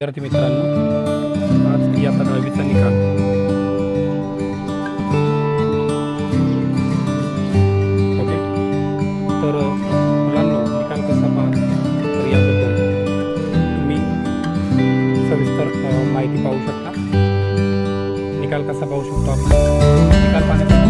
विद्यार्थी मित्रांनो आज इयत्ता दहावीचा निकाल. ओके. तर निकाल कसा पाहत तर याबद्दल तुम्ही सविस्तर माहिती पाहू शकता. निकाल कसा पाहू शकतो आपण? निकाल पाहण्यासाठी